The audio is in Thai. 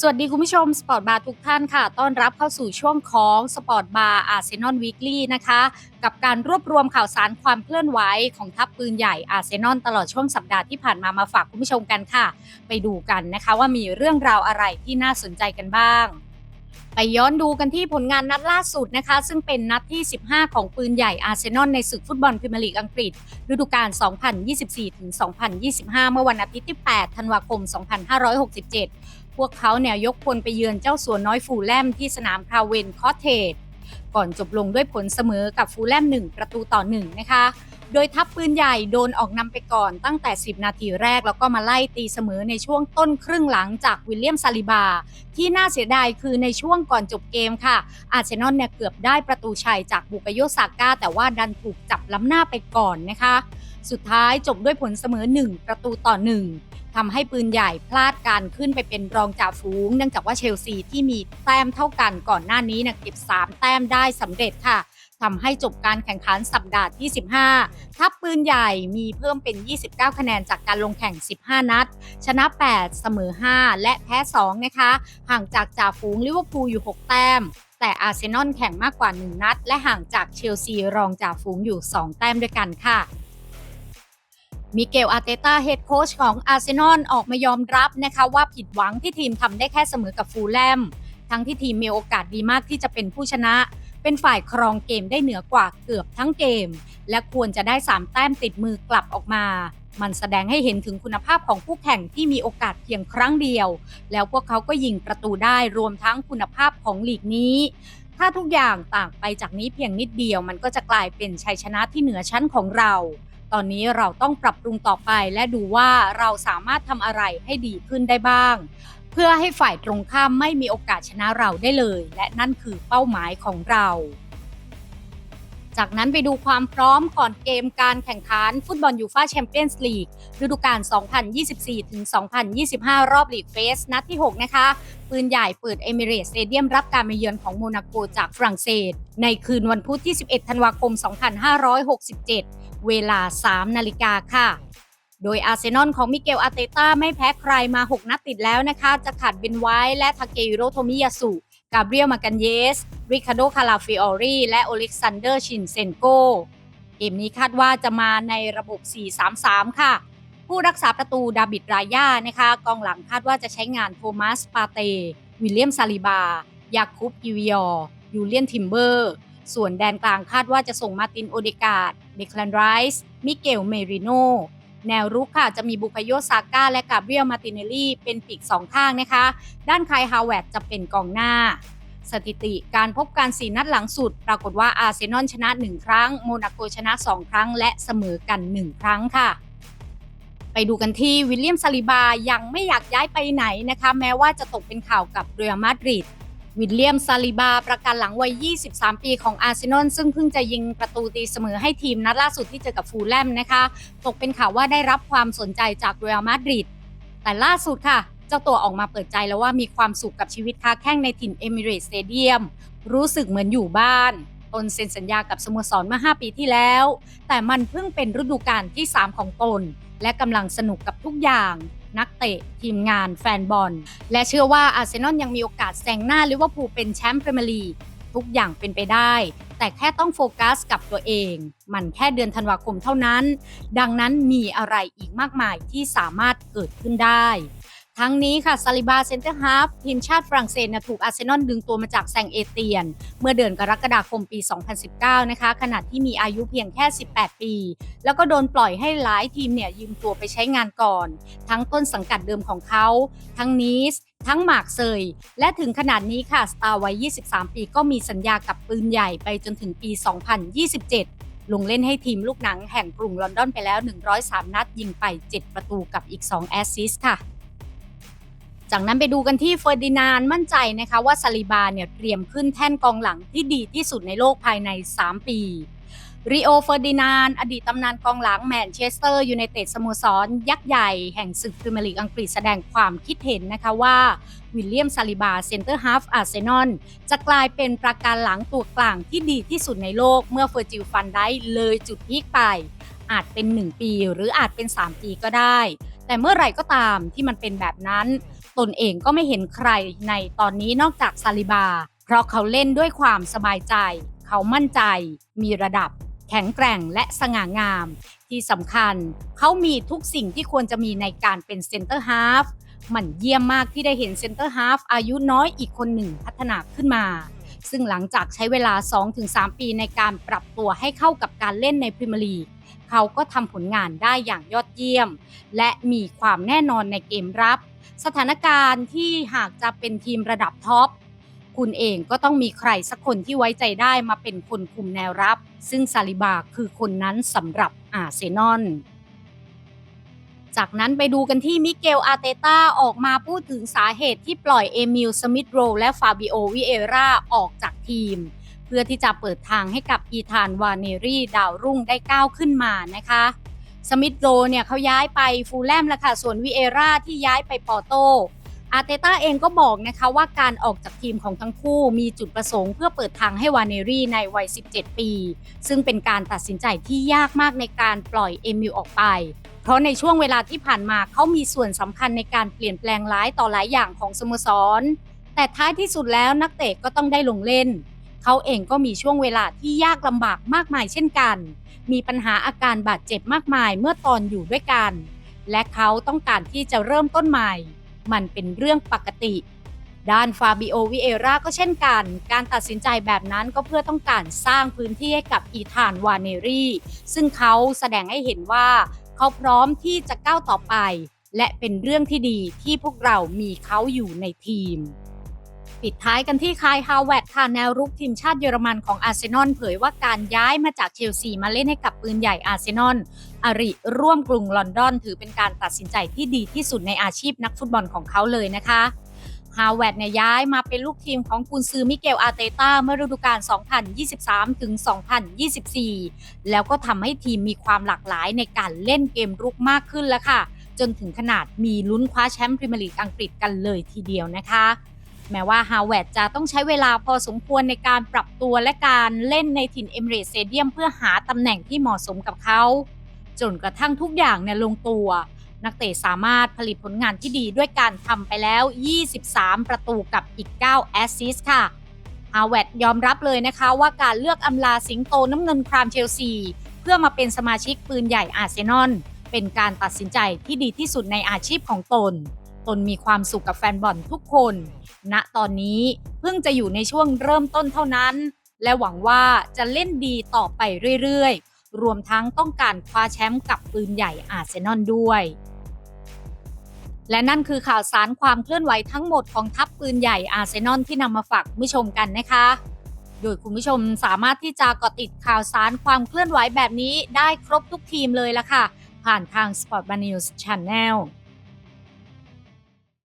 สวัสดีคุณผู้ชมสปอร์ตบาร์ทุกท่านค่ะ ต้อนรับเข้าสู่ช่วงของสปอร์ตบาร์อาร์เซนอลวีคลี่นะคะ กับการรวบรวมข่าวสารความเคลื่อนไหวของทัพปืนใหญ่อาร์เซนอลตลอดช่วงสัปดาห์ที่ผ่านมามาฝากคุณผู้ชมกันค่ะ ไปดูกันนะคะว่ามีเรื่องราวอะไรที่น่าสนใจกันบ้าง ไปย้อนดูกันที่ผลงานนัดล่าสุดนะคะ ซึ่งเป็นนัดที่ 15 ของปืนใหญ่อาร์เซนอลในศึกฟุตบอลพรีเมียร์ลีกอังกฤษฤดูกาล 2024-2025 เมื่อวันอาทิตย์ที่ 8 ธันวาคม 2567 พวกเขาเนี่ยยกพลไปเยือนเจ้าสัวน้อยฟูลแลมที่สนามคาเวนคอเทจก่อนจบลงด้วยผลเสมอกับฟูลแลม 1 ประตูต่อ 1 นะคะ โดยทัพปืนใหญ่โดนออกนำไปก่อนตั้งแต่ 10 นาทีแรก แล้วก็มาไล่ตีเสมอในช่วงต้นครึ่งหลังจากวิลเลียมซาลิบา ที่น่าเสียดายคือในช่วงก่อนจบเกมค่ะ อาร์เซนอลเนี่ยเกือบได้ประตูชัยจากบุกโยซาก้า แต่ว่าดันถูกจับล้ำหน้าไปก่อนนะคะ สุดท้ายจบด้วยผลเสมอ 1 ประตูต่อ 1 ทำให้ปืนใหญ่พลาดการขึ้นไปเป็นรองจ่าฝูง เนื่องจากว่าเชลซีที่มีแต้มเท่ากันก่อนหน้านี้นะเก็บ 3 แต้มได้สำเร็จค่ะทำให้จบการแข่งขันสัปดาห์ที่ 15 ทัพปืนใหญ่มีเพิ่มเป็น 29 คะแนนจากการลงแข่ง 15 นัด ชนะ 8 เสมอ 5 และแพ้ 2 นะคะ ห่างจากจ่าฝูงลิเวอร์พูลอยู่ 6 แต้ม แต่อาร์เซนอลแข่งมากกว่า 1 นัด และห่างจากเชลซีรองจ่าฝูงอยู่ 2 แต้มด้วยกันค่ะ มิเกลอาเตตาเฮดโค้ชของอาร์เซนอลออกมายอมรับนะคะว่าผิดหวังที่ทีมทำได้แค่เสมอกับฟูลแลม ทั้งที่ทีมมีโอกาสดีมากที่จะเป็นผู้ชนะ เป็นฝ่ายครองเกมได้เหนือกว่าเกือบทั้งเกม และควรจะได้ 3 แต้มติดมือกลับออกมา มันแสดงให้เห็นถึงคุณภาพของผู้แข่งที่มีโอกาสเพียงครั้งเดียว แล้วพวกเขาก็ยิงประตูได้รวมทั้งคุณภาพของลีกนี้ถ้าทุกอย่างต่างไปจากนี้เพียงนิดเดียวมันก็จะกลายเป็นชัยชนะที่เหนือชั้นของเรา ตอนนี้เราต้องปรับปรุงต่อไปและดูว่าเราสามารถทำอะไรให้ดีขึ้นได้บ้าง เพื่อให้ฝ่ายตรงข้ามไม่มีโอกาสชนะเราได้เลย และนั่นคือเป้าหมายของเรา จากนั้นไปดูความพร้อมก่อนเกมการแข่งขันฟุตบอลยูฟาแชมเปี้ยนส์ลีกฤดูกาล 2024-2025 รอบลีกเฟส นัดที่ 6 นะคะ ปืนใหญ่เปิดเอมิเรตสเตเดียมรับการมาเยือนของโมนาโกจากฝรั่งเศส ในคืนวันพุธที่ 11 ธันวาคม 2567 เวลา 3 นาฬิกาค่ะโดยอาร์เซนอลของมิเกลอาเตต้าไม่แพ้ใครมา 6 นัดติดแล้วนะคะ จะขาดเบนไวท์และทาเกฮิโรโทมิยาสุ กาเบรียลมากันเยส ริคาโด คาลาฟิออรี และโอเล็กซานเดอร์ ชินเซนโก เกมนี้คาดว่าจะมาในระบบ 4-3-3 ค่ะ ผู้รักษาประตูดาบิดรายานะคะ กองหลังคาดว่าจะใช้งานโทมัส ปาเต วิลเลียม ซาลิบา ยาคุบกิวิยอร์ยูเลียน ทิมเบอร์ ส่วนแดนกลางคาดว่าจะส่งมาติน โอเดกาดเดคลันไรส์ มิเกล เมริโน แนวรุกค่ะจะมีบุคโยซาก้าและกาเบรียลมาติเนลลี่เป็นปีกสองข้างนะคะ ด้านคายฮาวเวร์ดจะเป็นกองหน้า สถิติการพบกันสีนัดหลังสุด ปรากฏว่าอาร์เซนอลชนะ 1 ครั้ง โมนาโกชนะ 2 ครั้ง และเสมอกัน 1 ครั้งค่ะ ไปดูกันที่วิลเลียมซาลิบายังไม่อยากย้ายไปไหนนะคะ แม้ว่าจะตกเป็นข่าวกับเรอัลมาดริด วิลเลียมซาลิบา ประกันหลังวัย 23 ปีของอาร์เซนอลซึ่งเพิ่งจะยิงประตูตีเสมอให้ทีมนัดล่าสุดที่เจอกับฟูลแลมนะคะ ตกเป็นข่าวว่าได้รับความสนใจจากเรอัลมาดริดแต่ล่าสุดค่ะ เจ้าตัวออกมาเปิดใจแล้วว่ามีความสุขกับชีวิตค้าแข้งในถิ่นเอมิเรตสเตเดียมรู้สึกเหมือนอยู่บ้านตนเซ็นสัญญากับสโมสรเมื่อ 5 ปีที่แล้ว แต่มันเพิ่งเป็นฤดูกาลที่ 3 ของตน และกำลังสนุกกับทุกอย่าง นักเตะ ทีมงาน แฟนบอล และเชื่อว่าอาร์เซนอลยังมีโอกาสแซงหน้าลิเวอร์พูลเป็นแชมป์พรีเมียร์ลีกทุกอย่างเป็นไปได้ แต่แค่ต้องโฟกัสกับตัวเอง มันแค่เดือนธันวาคมเท่านั้น ดังนั้นมีอะไรอีกมากมายที่สามารถเกิดขึ้นได้ ทั้งนี้ค่ะซาลิบาเซนเตอร์ฮาฟทีมชาติฝรั่งเศสถูกอาร์เซนอลดึงตัวมาจากแซงเอเตียน เมื่อเดือนกรกฎาคมปี 2019 นะคะขณะที่มีอายุเพียงแค่ 18 ปี แล้วก็โดนปล่อยให้หลายทีมเนี่ยยืมตัวไปใช้งานก่อน ทั้งต้นสังกัดเดิมของเขา ทั้งนีสทั้งหมากเซย และถึงขนาดนี้ค่ะสตาร์วัย 23 ปีก็มีสัญญากับปืนใหญ่ไปจนถึงปี 2027ลงเล่นให้ทีมลูกหนังแห่งกรุงลอนดอนไปแล้ว 103 นัดยิงไป 7 ประตูกับอีก 2 แอสซิสต์ค่ะ จากนั้นไปดูกันที่เฟอร์ดินานมั่นใจนะคะว่าซาลิบาเนี่ยเตรียมขึ้นแท่นกองหลังที่ดีที่สุดในโลกภายใน 3 ปีริโอเฟอร์ดินานอดีตตำนานกองหลังแมนเชสเตอร์ยูไนเต็ดสโมสร ยักษ์ใหญ่แห่งศึกพรีเมียร์ลีกอังกฤษแสดงความคิดเห็นนะคะว่า วิลเลียมซาลิบาเซนเตอร์ฮาฟอาร์เซนอลจะกลายเป็นประการหลังตัวกลางที่ดีที่สุดในโลกเมื่อเฟอร์จิลฟันได้เลยจุดพีคไป อาจเป็น 1 ปีหรืออาจเป็น 3 ปีก็ได้ แต่เมื่อไหร่ก็ตามที่มันเป็นแบบนั้น ตนเองก็ไม่เห็นใครในตอนนี้นอกจากซาลิบา เพราะเขาเล่นด้วยความสบายใจ เขามั่นใจ มีระดับ แข็งแกร่งและสง่างาม ที่สำคัญ เขามีทุกสิ่งที่ควรจะมีในการเป็นเซนเตอร์ฮาฟมันเยี่ยมมากที่ได้เห็นเซนเตอร์ฮาฟอายุน้อยอีกคนหนึ่งพัฒนาขึ้นมา ซึ่งหลังจากใช้เวลา 2-3 ปีในการปรับตัวให้เข้ากับการเล่นในพรีเมียร์ลีก เขาก็ทำผลงานได้อย่างยอดเยี่ยม และมีความแน่นอนในเกมรับ สถานการณ์ที่หากจะเป็นทีมระดับท็อปคุณเองก็ต้องมีใครสักคนที่ไว้ใจได้มาเป็นคนคุมแนวรับ ซึ่งซาลิบาคือคนนั้นสำหรับอาร์เซนอลจากนั้นไปดูกันที่มิเกลอาเตต้าออกมาพูดถึงสาเหตุที่ปล่อยเอมิลสมิธโรและฟาบิโอวิเอราออกจากทีม พื่อที่จะเปิดทางให้กับอีธานวาเนรีดาวรุ่งได้ก้าวขึ้นมานะคะสมิธโรเนี่ยเขาย้ายไปฟูลแลมแล้วค่ะ ส่วนวิเอราที่ย้ายไปปอร์โต อาร์เตต้าเองก็บอกนะคะว่าการออกจากทีมของทั้งคู่มีจุดประสงค์เพื่อเปิดทางให้วานเนรีในวัย 17 ปี ซึ่งเป็นการตัดสินใจที่ยากมากในการปล่อยเอมิลออกไป เพราะในช่วงเวลาที่ผ่านมาเขามีส่วนสำคัญในการเปลี่ยนแปลงหลายต่อหลายอย่างของสโมสร แต่ท้ายที่สุดแล้วนักเตะก็ต้องได้ลงเล่น เขาเองก็มีช่วงเวลาที่ยากลำบากมากมายเช่นกัน มีปัญหาอาการบาดเจ็บมากมายเมื่อตอนอยู่ด้วยกัน และเขาต้องการที่จะเริ่มต้นใหม่ มันเป็นเรื่องปกติ ด้านฟาบิโอวิเอราก็เช่นกัน การตัดสินใจแบบนั้นก็เพื่อต้องการสร้างพื้นที่ให้กับอีธานวาเนรีซึ่งเขาแสดงให้เห็นว่า เขาพร้อมที่จะก้าวต่อไป และเป็นเรื่องที่ดีที่พวกเรามีเขาอยู่ในทีม ปิดท้ายกันที่คายฮาวเวดค่ะแนวรุกทีมชาติเยอรมันของอาร์เซนอลเผยว่าการย้ายมาจากเชลซีมาเล่นให้กับปืนใหญ่อาร์เซนอลอาริร่วมกรุงลอนดอนถือเป็นการตัดสินใจที่ดีที่สุดในอาชีพนักฟุตบอลของเขาเลยนะคะฮาวเวดเนี่ยย้ายมาเป็นลูกทีมของกุนซือมิเกลอาเตต้าเมื่อฤดูกาล 2023 ถึง 2024 แล้วก็ทำให้ทีมมีความหลากหลายในการเล่นเกมรุกมากขึ้นแล้วค่ะ จนถึงขนาดมีลุ้นคว้าแชมป์พรีเมียร์ลีกอังกฤษกันเลยทีเดียวนะคะ แม้ว่าฮาวเวร์ดจะต้องใช้เวลาพอสมควรในการปรับตัวและการเล่นในถิ่นเอมิเรตสเตเดียมเพื่อหาตำแหน่งที่เหมาะสมกับเขา จนกระทั่งทุกอย่างเนี่ยลงตัว นักเตะสามารถผลิตผลงานที่ดีด้วยการทำไปแล้ว 23 ประตูกับอีก 9 แอสซิสต์ค่ะฮาวเวร์ดยอมรับเลยนะคะว่าการเลือกอำลาสิงโตน้ำเงินครามเชลซี เพื่อมาเป็นสมาชิกปืนใหญ่อาร์เซนอลเป็นการตัดสินใจที่ดีที่สุดในอาชีพของตน ตนมีความสุขกับแฟนบอลทุกคน ณตอนนี้เพิ่งจะอยู่ในช่วงเริ่มต้นเท่านั้น และหวังว่าจะเล่นดีต่อไปเรื่อยๆ รวมทั้งต้องการคว้าแชมป์กับปืนใหญ่อาร์เซนอลด้วย และนั่นคือข่าวสารความเคลื่อนไหวทั้งหมดของทัพปืนใหญ่อาร์เซนอลที่นำมาฝากผู้ชมกันนะคะโดยคุณผู้ชมสามารถที่จะเกาะติดข่าวสารความเคลื่อนไหวแบบนี้ได้ครบทุกทีมเลยละค่ะ ผ่านทาง Sport b a News Channel